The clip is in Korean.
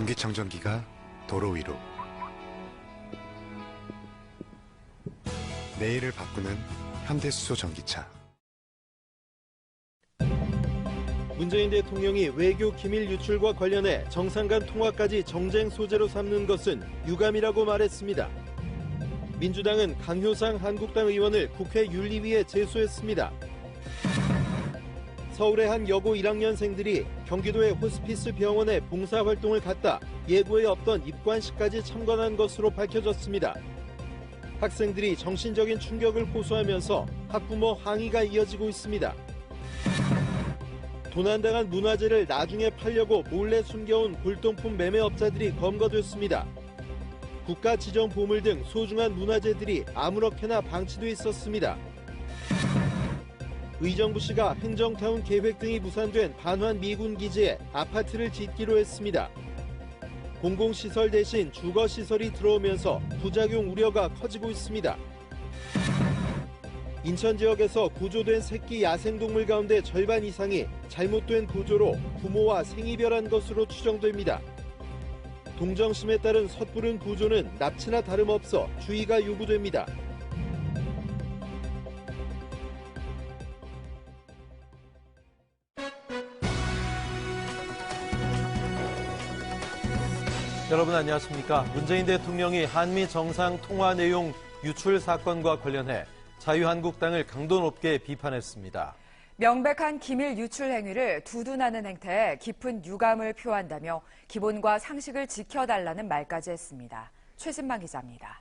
공기청정기가 도로 위로 내일을 바꾸는 현대수소 전기차 문재인 대통령이 외교 기밀 유출과 관련해 정상 간 통화까지 정쟁 소재로 삼는 것은 유감이라고 말했습니다. 민주당은 강효상 한국당 의원을 국회 윤리위에 제소했습니다. 서울의 한 여고 1학년생들이 경기도의 호스피스 병원에 봉사활동을 갔다 예고에 없던 입관식까지 참관한 것으로 밝혀졌습니다. 학생들이 정신적인 충격을 호소하면서 학부모 항의가 이어지고 있습니다. 도난당한 문화재를 나중에 팔려고 몰래 숨겨온 골동품 매매업자들이 검거됐습니다. 국가 지정 보물 등 소중한 문화재들이 아무렇게나 방치돼 있었습니다. 의정부 시가 행정타운 계획 등이 무산된 반환 미군 기지에 아파트를 짓기로 했습니다. 공공시설 대신 주거시설이 들어오면서 부작용 우려가 커지고 있습니다. 인천 지역에서 구조된 새끼 야생동물 가운데 절반 이상이 잘못된 구조로 부모와 생이별한 것으로 추정됩니다. 동정심에 따른 섣부른 구조는 납치나 다름없어 주의가 요구됩니다. 여러분 안녕하십니까? 문재인 대통령이 한미 정상 통화 내용 유출 사건과 관련해 자유한국당을 강도 높게 비판했습니다. 명백한 기밀 유출 행위를 두둔하는 행태에 깊은 유감을 표한다며 기본과 상식을 지켜달라는 말까지 했습니다. 최신방 기자입니다.